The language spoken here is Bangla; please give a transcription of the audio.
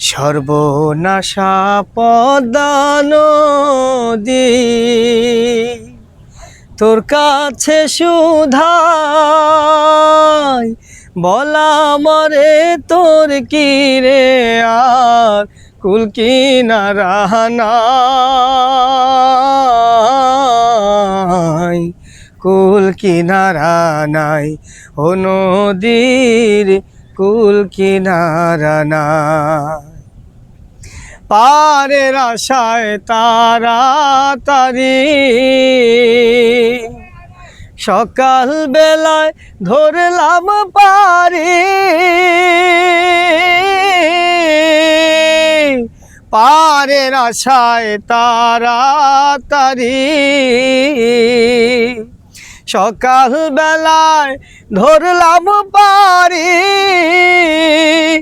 সর্বনাশা পদানদী তোর কাছে সুধাই বলা মরে তোর কি রে আর? কুল কি কিনারানাই কুল কিনারা নাই, ও কুল কিনারা নাই পারের আশায় তারা তারি। সকাল বেলায় ধরলাম পারি। পারের আশায় তারা তারি। সকাল বেলায় ধরলাম পারি